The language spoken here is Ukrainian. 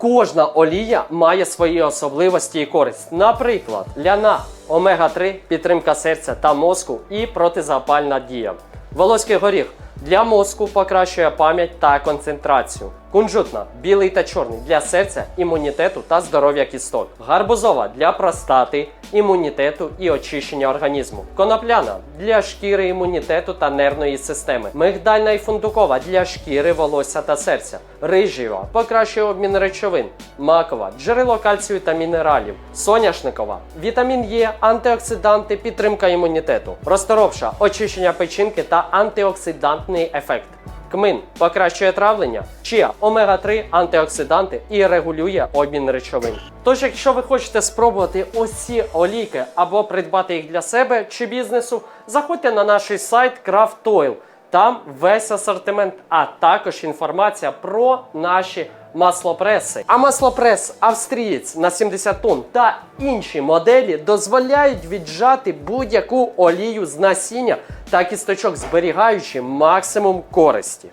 Кожна олія має свої особливості і користь. Наприклад, ляна, омега-3, підтримка серця та мозку і протизапальна дія. Волоський горіх для мозку покращує пам'ять та концентрацію. Кунжутна, білий та чорний для серця, імунітету та здоров'я кісток. Гарбузова для простати, імунітету і очищення організму. Конопляна для шкіри, імунітету та нервної системи. Мигдальна і фундукова для шкіри, волосся та серця. Рижіва покращує обмін речовин. Макова джерело кальцію та мінералів. Соняшникова вітамін Е, антиоксиданти, підтримка імунітету. Розторопша очищення печінки та антиоксидантний ефект. Кмин покращує травлення, чия омега-3 антиоксиданти і регулює обмін речовин. Тож, якщо ви хочете спробувати ці олійки або придбати їх для себе чи бізнесу, заходьте на наш сайт Craft. Там весь асортимент, а також інформація про наші маслопреси. А маслопрес австрієць на 70 тонн та інші моделі дозволяють віджати будь-яку олію з насіння та кісточок, зберігаючи максимум користі.